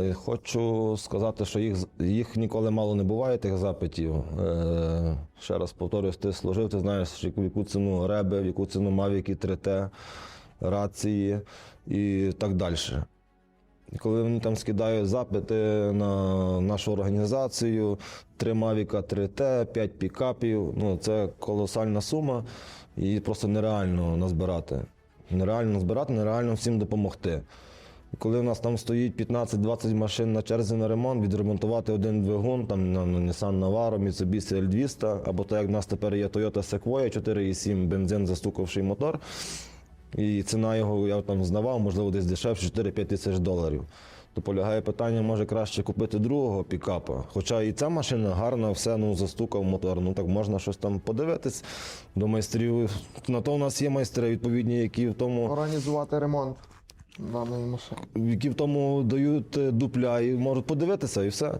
Е, Хочу сказати, що їх, їх ніколи мало не буває, тих запитів. Е, ще раз повторюсь, ти служив, ти знаєш, в яку ціну реби, в яку ціну мавіки 3Т, рації і так далі. Коли вони там скидають запити на нашу організацію, три Мавіка 3Т, 5 пікапів, ну це колосальна сума, і просто нереально назбирати. Нереально назбирати, нереально всім допомогти. Коли в нас там стоїть 15-20 машин на черзі на ремонт, відремонтувати один двигун, там на, на Nissan Navara, Mitsubishi L200, або так як в нас тепер є Toyota Sequoia 4,7 бензин застукавший мотор. І ціна його я там знавав, можливо, десь дешевше 4-5 тисяч доларів. То полягає питання, може краще купити другого пікапа. Хоча і ця машина гарна, все ну, застукав мотор. Ну так можна щось там подивитись до майстрів. На то у нас є майстри відповідні, які в тому Організувати ремонт даної машини. які в тому дають е, дупля і можуть подивитися і все.